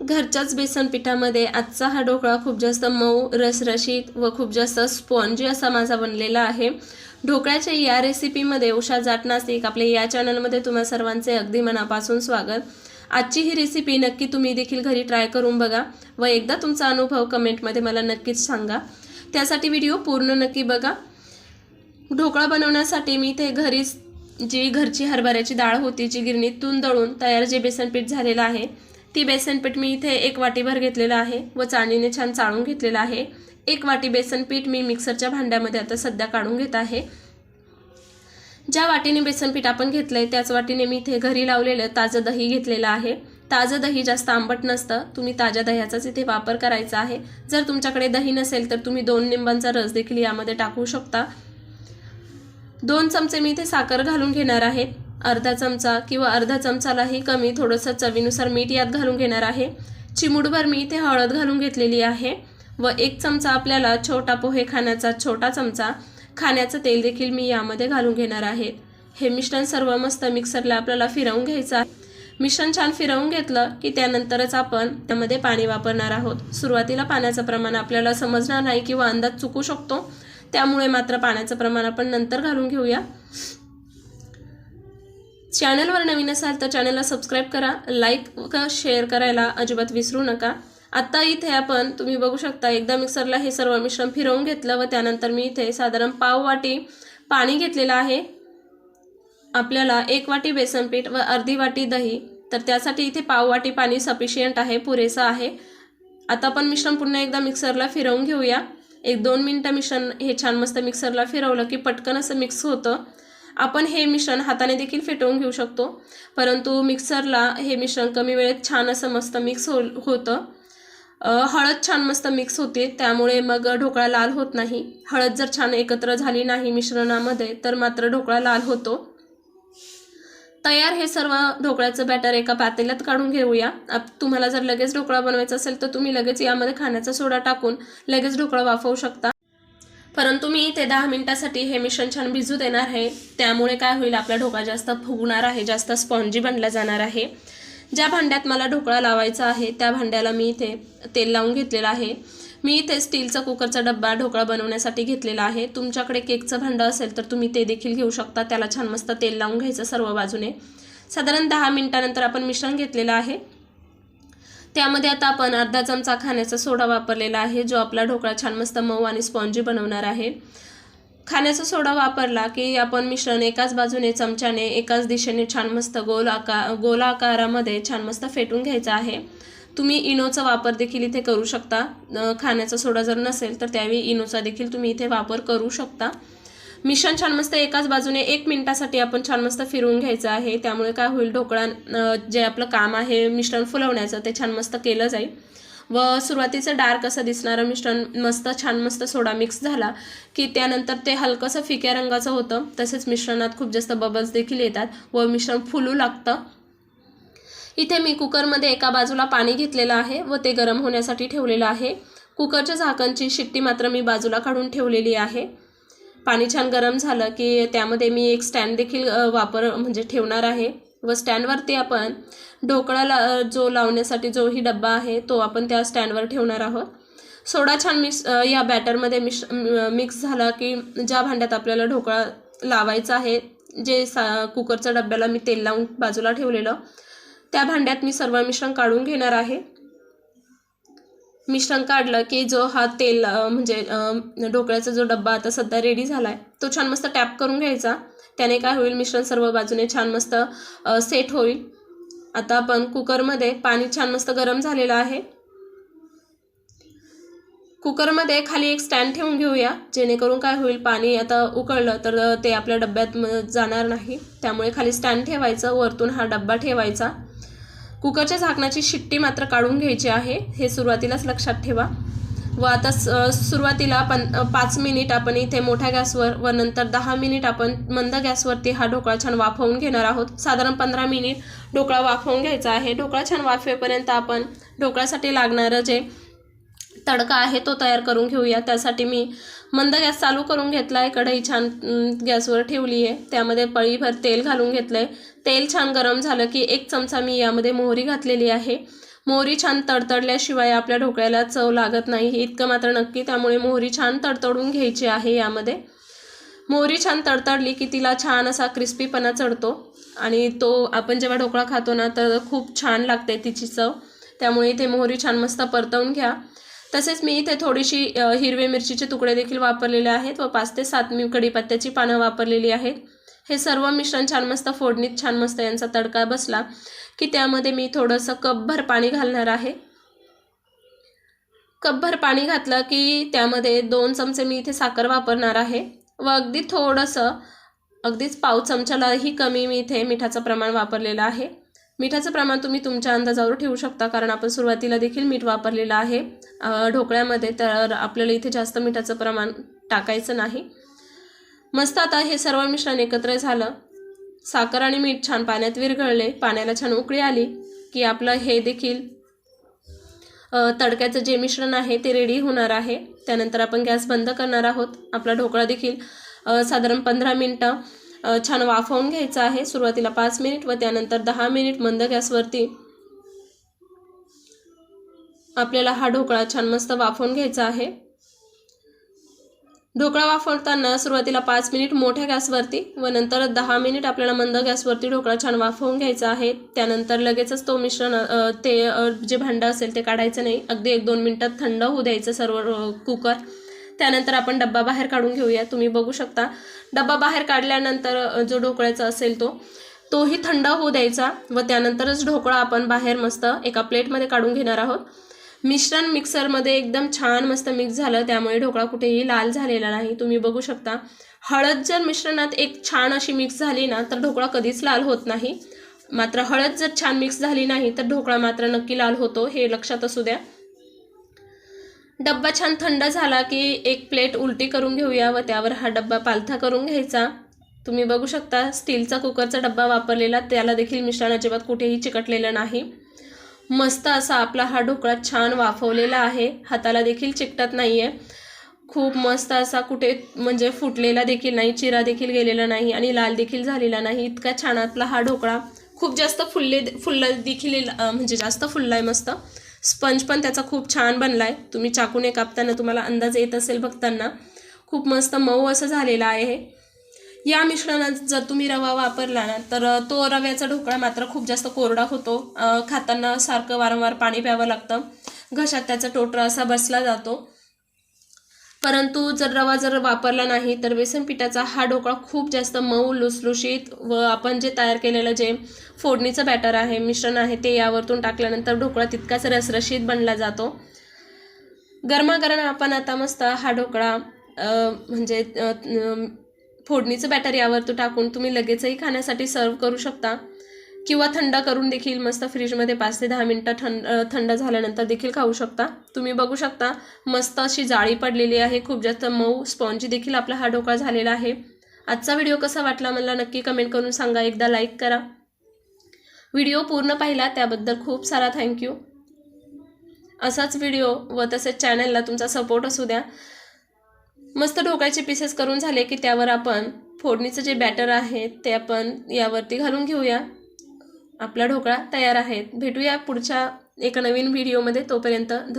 घरच्याच बेसन पिठामध्ये आजचा हा ढोकळा खूप जास्त मऊ रसरशीत व खूप जास्त स्पॉन्जी असा माझा बनलेला आहे. ढोकळ्याच्या या रेसिपीमध्ये उषा जाट नास्तिक आपल्या या चॅनलमध्ये तुम्हा सर्वांचे अगदी मनापासून स्वागत. आजची ही रेसिपी नक्की तुम्ही देखील घरी ट्राय करून बघा व एकदा तुमचा अनुभव कमेंटमध्ये मला नक्कीच सांगा. त्यासाठी व्हिडिओ पूर्ण नक्की बघा. ढोकळा बनवण्यासाठी मी ते घरीच जी घरची हरभऱ्याची डाळ होती जी गिरणीतून दळून तयार जे बेसनपीठ झालेलं आहे ती बेसनपीठ मी इथे एक वाटीभर घेतलेलं आहे व चाळणीने छान चाळून घेतलेलं आहे. एक वाटी बेसनपीठ मी मिक्सरच्या भांड्यामध्ये आता सध्या काढून घेत आहे. ज्या वाटीने बेसनपीठ आपण घेतलं आहे त्याच वाटीने मी इथे घरी लावलेलं ताजं दही घेतलेलं आहे. ताजं दही जास्त आंबट नसतं तुम्ही ताज्या दह्याचाच इथे वापर करायचा आहे. जर तुमच्याकडे दही नसेल तर तुम्ही दोन निंबांचा रस देखील यामध्ये टाकू शकता. दोन चमचे मी इथे साखर घालून घेणार आहे. अर्धा चमचा किंवा अर्धा चमचालाही कमी थोडंसं चवीनुसार मीठ यात घालून घेणार आहे. चिमूटभर मी इथे हळद घालून घेतलेली आहे व एक चमचा आपल्याला छोटा पोहे खाण्याचा छोटा चमचा खाण्याचं तेल देखील मी यामध्ये घालून घेणार आहे. हे मिश्रण सर्व मस्त मिक्सरला आपल्याला फिरवून घ्यायचं आहे. मिश्रण छान फिरवून घेतलं की त्यानंतरच आपण त्यामध्ये पाणी वापरणार आहोत. सुरुवातीला पाण्याचं प्रमाण आपल्याला समजणार नाही किंवा अंदाज चुकू शकतो. त्यामुळे मात्र पाण्याचं प्रमाण आपण नंतर घालून घेऊया. चॅनलवर नवीन असाल तर चॅनलला सबस्क्राईब करा लाईक का शेअर करायला अजिबात विसरू नका. आत्ता इथे आपण तुम्ही बघू शकता एकदा मिक्सरला हे सर्व मिश्रण फिरवून घेतलं व त्यानंतर मी इथे साधारण पाव वाटी पाणी घेतलेलं आहे. आपल्याला एक वाटी बेसन पीठ व अर्धी वाटी दही तर त्यासाठी इथे पाव वाटी पाणी सफिशियंट आहे पुरेसं आहे. आता आपण मिश्रण पुन्हा एकदा मिक्सरला फिरवून घेऊया. एक दोन मिनटं मिश्रण हे छान मस्त मिक्सरला फिरवलं की पटकन असं मिक्स होतं. आपण हे मिश्रण हाताने देखील फेटवून घेऊ शकतो. परंतु मिक्सरला हे मिश्रण कमी वेळेत छान असं मस्त मिक्स हो होतं. हळद छान मस्त मिक्स होते त्यामुळे मग ढोकळा लाल होत नाही. हळद जर छान एकत्र झाली नाही मिश्रणामध्ये तर मात्र ढोकळा लाल होतो. तयार हे सर्व ढोकळ्याचं बॅटर एका पातेल्यात काढून घेऊया. आप तुम्हाला जर लगेच ढोकळा बनवायचा असेल तर तुम्ही लगेच यामध्ये खाण्याचा सोडा टाकून लगेच ढोकळा वाफवू शकता. परंतु मी इथे दहा मिनिटासाठी हे मिश्रण छान भिजू देणार आहे. त्यामुळे काय होईल आपला ढोकळा जास्त फुगणार आहे जास्त स्पॉन्जी बनला जाणार आहे. ज्या भांड्यात मला ढोकळा लावायचा आहे त्या भांड्याला मी इथे तेल लावून घेतलेलं आहे. मी इथे स्टीलचा कुकरचा डब्बा ढोकळा बनवण्यासाठी घेतलेला आहे. तुमच्याकडे केकचं भांडं असेल तर तुम्ही ते देखील घेऊ शकता. त्याला छान मस्त तेल लावून घ्यायचं सर्व बाजूने. साधारण दहा मिनिटानंतर आपण मिश्रण घेतलेलं आहे. त्यामध्ये आता आपण अर्धा चमचा खाण्याचा सोडा वापरलेला आहे जो आपला ढोकळा छान मस्त मऊ आणि स्पॉन्जी बनवणार आहे. खाण्याचा सोडा वापरला की आपण मिश्रण एकाच बाजूने चमच्याने एकाच दिशेने छान मस्त गोल आकार गोल आकारामध्ये छान मस्त फेटून घ्यायचं आहे. तुम्ही इनोचा वापर देखील इथे करू शकता. खाण्याचा सोडा जर नसेल तर त्यावेळी इनोचा देखील तुम्ही इथे वापर करू शकता. मिश्रण छान मस्त एकाच बाजूने एक मिनिटासाठी आपण छान मस्त फिरवून घ्यायचं आहे. त्यामुळे काय होईल ढोकळा जे आपलं काम आहे मिश्रण फुलवण्याचं ते छान मस्त केलं जाईल. व सुरुवातीचं डार्क असं दिसणारं मिश्रण मस्त छान मस्त सोडा मिक्स झाला की त्यानंतर ते हलकंसं फिक्या रंगाचं होतं. तसेच मिश्रणात खूप जास्त बबल्स देखील येतात व मिश्रण फुलू लागतं. इथे मी कुकरमध्ये एका बाजूला पाणी घेतलेलं आहे व ते गरम होण्यासाठी ठेवलेलं आहे. कुकरच्या झाकणची शिट्टी मात्र मी बाजूला काढून ठेवलेली आहे. पाणी छान गरम झालं की त्यामध्ये मी एक स्टँड देखील वापर म्हणजे ठेवणार आहे. व स्टँडवरती आपण ढोकळा ला जो लावण्यासाठी जो ही डब्बा आहे तो आपण त्या स्टँडवर ठेवणार आहोत. सोडा छान मिक्स या बॅटरमध्ये मिश मिक्स झाला की ज्या भांड्यात आपल्याला ढोकळा लावायचा आहे जे सा कुकरच्या डब्याला मी तेल लावून बाजूला ठेवलेलं त्या भांड्यात मी सर्व मिश्रण काढून घेणार आहे. मिश्रण काढलं की जो हा तेल म्हणजे ढोकळ्याचा जो डब्बा आता सध्या रेडी झाला आहे तो छान मस्त टॅप करून घ्यायचा. त्याने काय होईल मिश्रण सर्व बाजूने छान मस्त सेट होईल. आता आपण कुकरमध्ये पाणी छान मस्त गरम झालेलं आहे. कुकरमध्ये खाली एक स्टँड ठेवून घेऊया जेणेकरून काय होईल पाणी आता उकळलं तर ते आपल्या डब्यात जाणार नाही. त्यामुळे खाली स्टँड ठेवायचं वरतून हा डब्बा ठेवायचा. कुकरच्या झाकणाची शिट्टी मात्र काढून घ्यायची आहे. हे सुरुवातीलाच लक्षात ठेवा. व आता सुरुवातीला पन पाच मिनिट आपण इथे मोठ्या गॅसवर व नंतर दहा मिनिट आपण मंद गॅसवरती हा ढोकळा छान वाफवून घेणार आहोत. साधारण पंधरा मिनिट ढोकळा वाफवून घ्यायचा आहे. ढोकळा छान वाफेपर्यंत आपण ढोकळ्यासाठी लागणारं जे तडका आहे तो तयार करून घेऊया. त्यासाठी मी मंद गॅस चालू करून घेतला आहे कढई छान गॅसवर ठेवली आहे त्यामध्ये पळीभर तेल घालून घेतलं आहे तेल छान गरम झालं की एक चमचा मी यामध्ये मोहरी घातलेली आहे. मोहरी छान तडतडल्याशिवाय आपल्या ढोकळ्याला चव लागत नाही. इतकं मात्र नक्की त्यामुळे मोहरी छान तडतडून घ्यायची आहे यामध्ये. मोहरी छान तडतडली की तिला छान असा क्रिस्पीपणा चढतो आणि तो आपण जेव्हा ढोकळा खातो ना तर खूप छान लागते तिची चव. त्यामुळे इथे मोहरी छान मस्त परतवून घ्या. तसेच मी इथे थोडीशी हिरवे मिरचीचे तुकडे देखील वापरलेले आहेत व पाच ते सात मी कढीपत्त्याची पानं वापरलेली आहेत. हे सर्व मिश्रण छान मस्त फोडणीत छान मस्त यांचा तडका बसला की त्यामध्ये मी थोडंसं कपभर पाणी घालणार आहे. कपभर पाणी घातलं की त्यामध्ये दोन चमचे मी इथे साखर वापरणार आहे व अगदी थोडंसं अगदीच पाव चमच्यालाही कमी मी इथे मिठाचं प्रमाण वापरलेलं आहे. मिठाचं प्रमाण तुम्ही तुमच्या अंदाजावर ठेवू शकता कारण आपण सुरुवातीला देखील मीठ वापरलेलं आहे. ढोकळ्यामध्ये तर आपल्याला इथे जास्त मिठाचं प्रमाण टाकायचं नाही. मस्त आता हे सर्व मिश्रण एकत्र झालं. साखर आणि मीठ छान पाण्यात विरघळले. पाण्याला छान उकळी आली की आपलं हे देखील तडक्याचं जे मिश्रण आहे ते रेडी होणार आहे. त्यानंतर आपण गॅस बंद करणार आहोत. आपला ढोकळा देखील साधारण पंधरा मिनटं छान वाफवून घ्यायचा आहे. सुरुवातीला पाच मिनिट व त्यानंतर दहा मिनिट मंद गॅसवरती आपल्याला हा ढोकळा छान मस्त वाफवून घ्यायचा आहे. ढोकळा वाफवताना सुरुवातीला पाच मिनिट मोठ्या गॅसवरती व नंतर दहा मिनिट आपल्याला मंद गॅसवरती ढोकळा छान वाफवून घ्यायचा आहे. त्यानंतर लगेचच तो मिश्रण ते जे भांडं असेल ते काढायचं नाही. अगदी एक दोन मिनटात थंड होऊ द्यायचं सर्व कुकर. त्यानंतर आपण डब्बा बाहेर काढून घेऊया. तुम्ही बघू शकता. डब्बा बाहेर काढल्यानंतर जो ढोकळ्याचा असेल तो तोही थंड होऊ द्यायचा व त्यानंतरच ढोकळा आपण बाहेर मस्त एका प्लेटमध्ये काढून घेणार आहोत. मिश्रण मिक्सरमध्ये एकदम छान मस्त मिक्स झालं. त्यामुळे ढोकळा कुठेही लाल झालेला नाही. तुम्ही बघू शकता. हळद जर मिश्रणात एक छान अशी मिक्स झाली ना तर ढोकळा कधीच लाल होत नाही. मात्र हळद जर छान मिक्स झाली नाही तर ढोकळा मात्र नक्की लाल होतो. हे लक्षात असू द्या. डब्बा छान थंड झाला की एक प्लेट उलटी करून घेऊया व त्यावर हा डब्बा पालथा करून घ्यायचा. तुम्ही बघू शकता स्टीलचा कुकरचा डब्बा वापरलेला त्याला देखील मिश्रण अजिबात कुठेही चिकटलेलं नाही. मस्त असा आपला हा ढोकळा छान वाफवलेला आहे. हाताला देखील चिकटत नाही आहे खूप मस्त असा कुठे म्हणजे फुटलेला देखील नाही चिरा देखील गेलेला नाही आणि लाल देखील झालेला नाही. इतका छान आपला हा ढोकळा. खूप जास्त फुलले फुललं देखील म्हणजे जास्त फुलला आहे मस्त. स्पंज पण त्याचा खूप छान बनला आहे तुम्ही चाकूने कापताना तुम्हाला अंदाज येत असेल बघताना. खूप मस्त मऊ असं झालेला आहे या मिश्रणात जर तुम्ही रवा वापरला ना तर तो रव्याचा ढोकळा मात्र खूप जास्त कोरडा होतो. खाताना सारखं वारंवार पाणी प्यावं लागतं. घशात त्याचा टोटरा असा बसला जातो. परंतु जर रवा जर वापरला नाही तर बेसन पिठाचा हा ढोकळा खूप जास्त मऊ लुसलुशीत व आपण जे तयार केलेलं जे फोडणीचं बॅटर आहे मिश्रण आहे ते यावरतून टाकल्यानंतर ढोकळा तितकाच रसरशीत बनला जातो. गरमागरम आपण आता मस्त हा ढोकळा म्हणजे फोडणीचं बॅटर यावरती टाकून तुम्ही लगेचही खाण्यासाठी सर्व करू शकता. किंवा थंड करून देखील मस्त फ्रीजमध्ये पाच ते दहा मिनटं थंड थंड झाल्यानंतर देखील खाऊ शकता. तुम्ही बघू शकता मस्त अशी जाळी पडलेली आहे. खूप जास्त मऊ स्पॉन्जी देखील आपला हा ढोकळा झालेला आहे. आजचा व्हिडिओ कसा वाटला मला नक्की कमेंट करून सांगा. एकदा लाईक करा. व्हिडिओ पूर्ण पाहिला त्याबद्दल खूप सारा थँक्यू असाच व्हिडिओ व तसेच चॅनलला तुमचा सपोर्ट असू द्या. मस्त ढोकळ्याचे पीसेस करून झाले की त्यावर आपण फोडणीचं जे बॅटर आहे ते आपण यावरती घालून घेऊया. आपला ढोकळा तयार आहे. भेटूया पुढच्या एका नवीन व्हिडिओमध्ये तोपर्यंत धन्यवाद